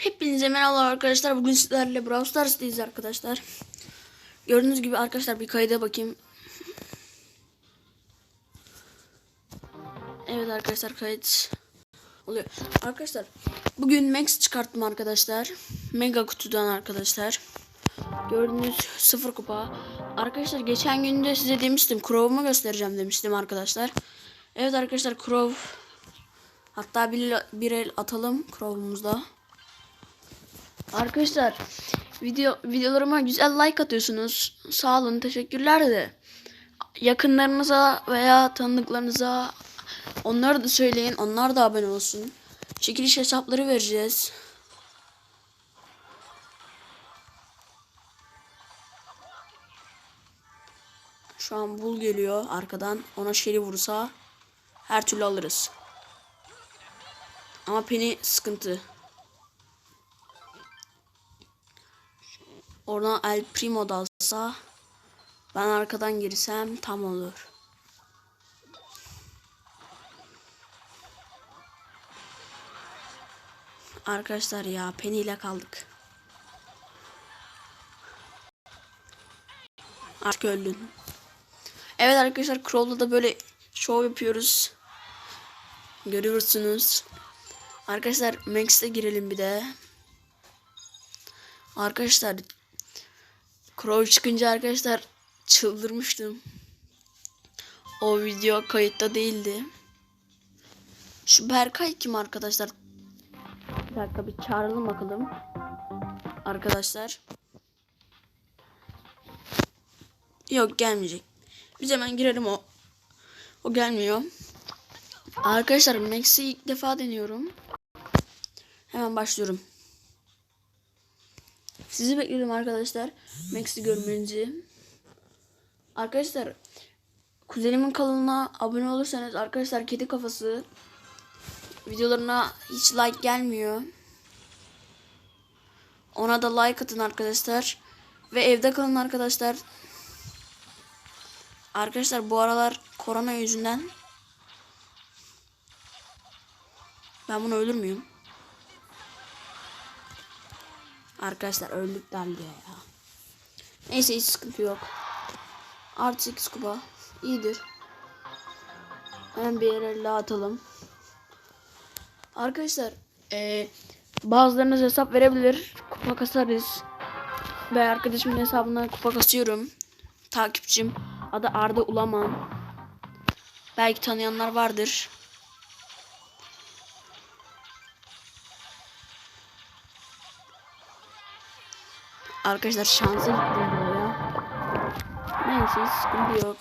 Hepinize merhaba arkadaşlar. Bugün sizlerle Brawl Stars'tayız arkadaşlar. Gördüğünüz gibi arkadaşlar bir kayda bakayım. Evet arkadaşlar kayıt oluyor. Arkadaşlar bugün Max çıkarttım arkadaşlar. Mega kutudan arkadaşlar. Gördüğünüz sıfır kupa. Arkadaşlar geçen gün de size demiştim. Crow'umu göstereceğim demiştim arkadaşlar. Evet arkadaşlar Crow. Hatta bir, bir el atalım Crow'umuzda. Arkadaşlar video videolarıma güzel like atıyorsunuz. Sağ olun, teşekkürler de. Yakınlarınıza veya tanıdıklarınıza onları da söyleyin. Onlar da abone olsun. Çekiliş hesapları vereceğiz. Şu an bul geliyor arkadan. Ona şeri vursa her türlü alırız. Ama Penny sıkıntı. Oradan El Primo da alsa ben arkadan girsem tam olur. Arkadaşlar ya Penny ile kaldık. Artık öldün. Evet arkadaşlar Crow'la da böyle show yapıyoruz. Görüyorsunuz. Arkadaşlar Max'e girelim bir de. Arkadaşlar Crow çıkınca arkadaşlar çıldırmıştım. O video kayıtta değildi. Şu Berkay kim arkadaşlar? Bir dakika bir çağıralım bakalım. Arkadaşlar. Yok gelmeyecek. Biz hemen girelim o. O gelmiyor. Arkadaşlar Max'i ilk defa deniyorum. Hemen başlıyorum. Sizi bekliyorum arkadaşlar. Max'i görmenizi. Arkadaşlar kuzenimin kanalına abone olursanız arkadaşlar kedi kafası videolarına hiç like gelmiyor. Ona da like atın arkadaşlar. Ve evde kalın arkadaşlar. Arkadaşlar bu aralar korona yüzünden ben bunu ölür müyüm? Arkadaşlar öldük derdi ya. Neyse hiç sıkıntı yok. Artı 8 kupa. iyidir. Hemen bir yere atalım. Arkadaşlar ee, bazılarınız hesap verebilir. Kupa kasarız. Ve arkadaşımın hesabına kupa kasıyorum. Takipçim. Adı Arda Ulaman. Belki tanıyanlar vardır. Arkadaşlar şansa gittim buraya. Neyse sıkıntı yok.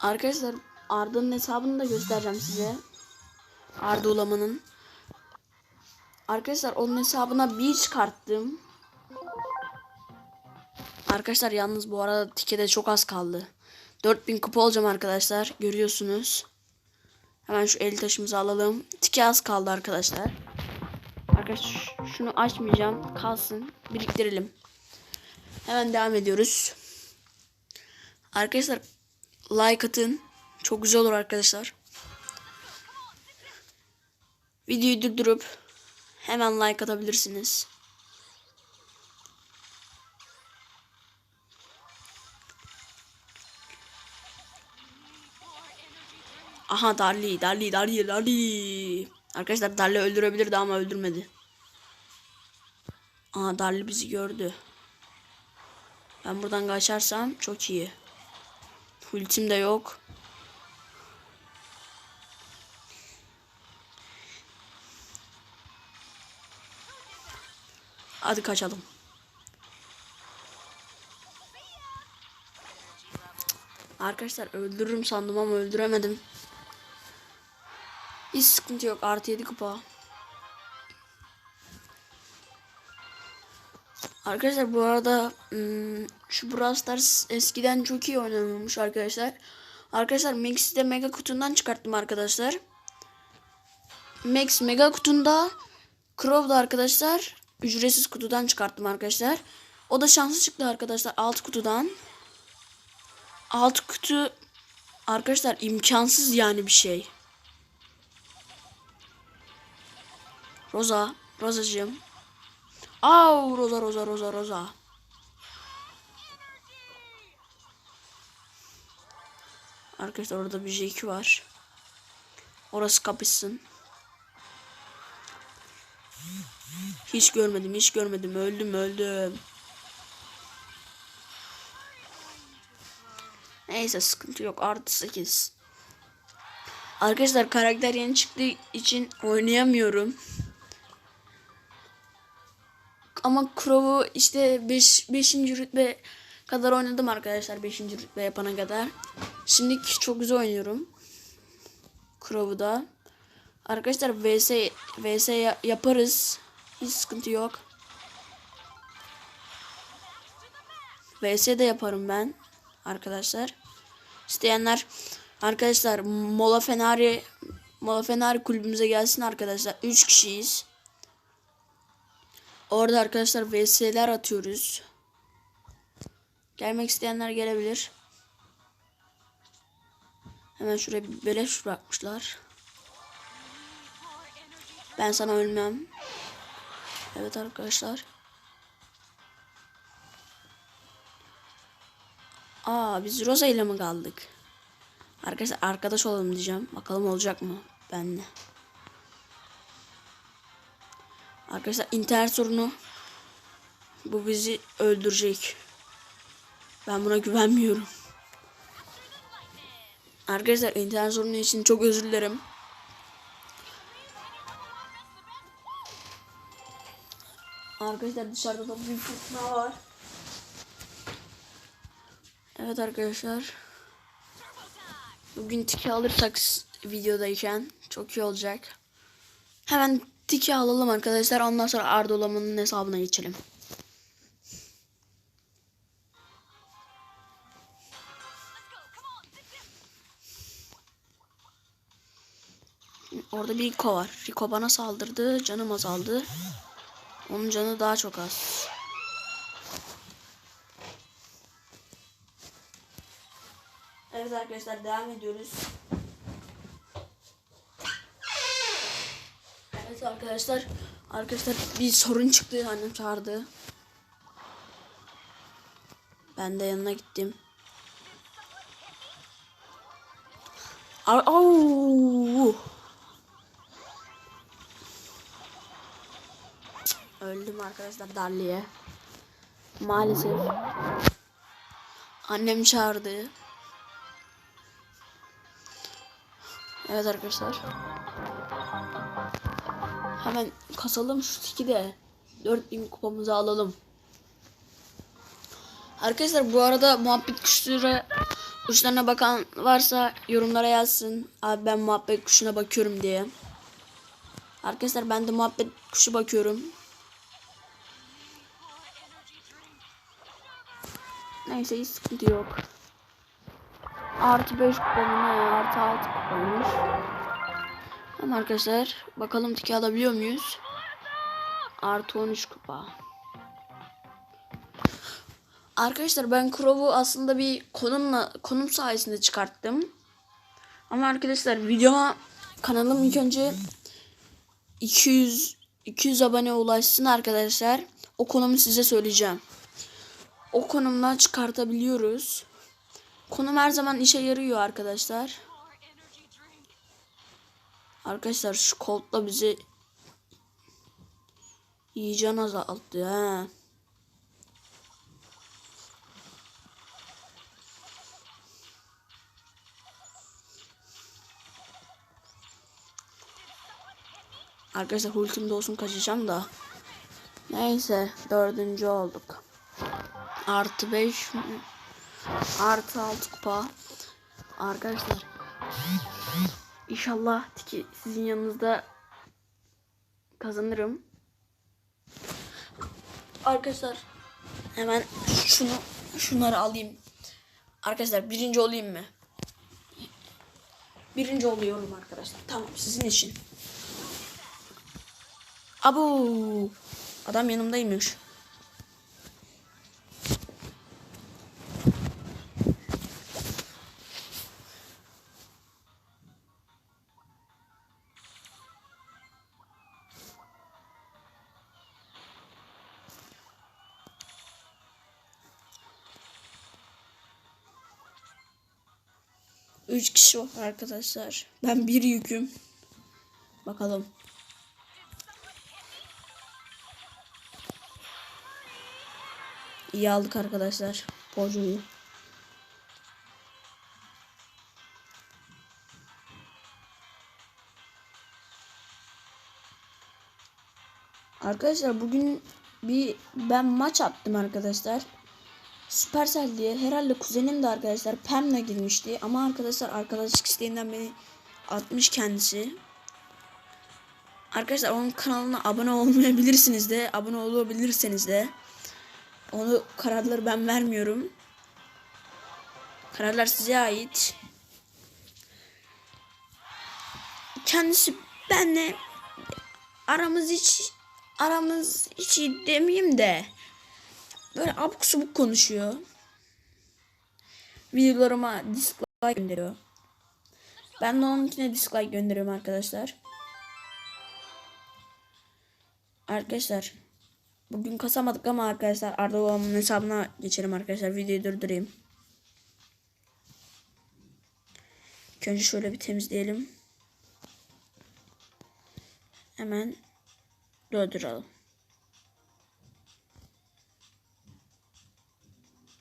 Arkadaşlar Arda'nın hesabını da göstereceğim size. Arda Ulaman'ın. Arkadaşlar onun hesabına bir çıkarttım. Arkadaşlar yalnız bu arada tikede çok az kaldı. 4000 kupa olacağım arkadaşlar. Görüyorsunuz. Hemen şu el taşımızı alalım. Tike az kaldı arkadaşlar. Arkadaşlar şunu açmayacağım. Kalsın. Biriktirelim. Hemen devam ediyoruz. Arkadaşlar like atın. Çok güzel olur arkadaşlar. Videoyu durdurup hemen like atabilirsiniz. Aha Darli, Darli, Darli, Darli. Arkadaşlar Darli öldürebilirdi ama öldürmedi. Aha Darli bizi gördü. Ben buradan kaçarsam çok iyi. Ultim de yok. Hadi kaçalım. Arkadaşlar öldürürüm sandım ama öldüremedim. Hiç sıkıntı yok. Artı 7 kupa. Arkadaşlar bu arada ım, şu Brawl Stars eskiden çok iyi oynanıyormuş arkadaşlar. Arkadaşlar Max'i de Mega kutundan çıkarttım arkadaşlar. Max Mega kutunda Crow'da arkadaşlar ücretsiz kutudan çıkarttım arkadaşlar. O da şanslı çıktı arkadaşlar alt kutudan. Alt kutu arkadaşlar imkansız yani bir şey. Rosa Rozacığım. Au Roza Roza Roza Roza. Arkadaşlar orada bir J2 var. Orası kapışsın. Hiç görmedim, hiç görmedim. Öldüm, öldüm. Neyse sıkıntı yok. Artı 8. Arkadaşlar karakter yeni çıktığı için oynayamıyorum. Ama Crow'u işte 5. Beş, rütbe kadar oynadım arkadaşlar. 5. rütbe yapana kadar. Şimdi çok güzel oynuyorum. Crow'u da. Arkadaşlar vs vs yaparız. Hiç sıkıntı yok. vs de yaparım ben arkadaşlar. İsteyenler arkadaşlar Mola Fenari Mola Fenari kulübümüze gelsin arkadaşlar. 3 kişiyiz. Orada arkadaşlar vs'ler atıyoruz. Gelmek isteyenler gelebilir. Hemen şuraya bir beleş bırakmışlar. Ben sana ölmem. Evet arkadaşlar. Aa biz Rosa ile mi kaldık? Arkadaşlar arkadaş olalım diyeceğim. Bakalım olacak mı benle. Arkadaşlar internet sorunu bu bizi öldürecek. Ben buna güvenmiyorum. Arkadaşlar internet sorunu için çok özür dilerim. Arkadaşlar dışarıda da bir fırtına var. Evet arkadaşlar. Bugün tiki alırsak videodayken çok iyi olacak. Hemen tiki alalım arkadaşlar. Ondan sonra Ardolaman'ın hesabına geçelim. Orada bir Rico var. Rico bana saldırdı. Canım azaldı. Onun canı daha çok az. Evet arkadaşlar devam ediyoruz. Evet arkadaşlar. Arkadaşlar bir sorun çıktı. Annem çağırdı. Ben de yanına gittim. Au! Öldüm arkadaşlar Darli'ye. Maalesef. Annem çağırdı. Evet arkadaşlar. Hemen kasalım şu tiki de 4000 kupamızı alalım. Arkadaşlar bu arada muhabbet kuşları kuşlarına bakan varsa yorumlara yazsın. Abi ben muhabbet kuşuna bakıyorum diye. Arkadaşlar ben de muhabbet kuşu bakıyorum. Neyse hiç sıkıntı yok. Artı 5 kupa mı ne? Artı 6 kupaymış. Tamam arkadaşlar. Bakalım tiki alabiliyor muyuz? Artı 13 kupa. Arkadaşlar ben Crow'u aslında bir konumla konum sayesinde çıkarttım. Ama arkadaşlar videoma kanalım ilk önce 200 200 abone ulaşsın arkadaşlar. O konumu size söyleyeceğim. O konumdan çıkartabiliyoruz. Konum her zaman işe yarıyor arkadaşlar. Arkadaşlar şu koltla bizi iyice azalttı ha. Arkadaşlar ultimde olsun kaçacağım da. Neyse dördüncü olduk. Artı beş Artı 6 kupa. Arkadaşlar. İnşallah tiki sizin yanınızda kazanırım. Arkadaşlar hemen şunu şunları alayım. Arkadaşlar birinci olayım mı? Birinci oluyorum arkadaşlar. Tamam sizin için. Abu adam yanımdaymış. 3 kişi var arkadaşlar. Ben bir yüküm. Bakalım. İyi aldık arkadaşlar. Borcuyu. Arkadaşlar bugün bir ben maç attım arkadaşlar. Supercell diye herhalde kuzenim de arkadaşlar Pam'le girmişti ama arkadaşlar arkadaşlık isteğinden beni atmış kendisi. Arkadaşlar onun kanalına abone olmayabilirsiniz de abone olabilirseniz de onu kararları ben vermiyorum. Kararlar size ait. Kendisi benle aramız hiç aramız hiç iyi demeyeyim de böyle abuk subuk konuşuyor. Videolarıma dislike gönderiyor. Ben de onunkine dislike gönderiyorum arkadaşlar. Arkadaşlar bugün kasamadık ama arkadaşlar Arda babamın hesabına geçelim arkadaşlar. Videoyu durdurayım. İlk önce şöyle bir temizleyelim. Hemen durduralım.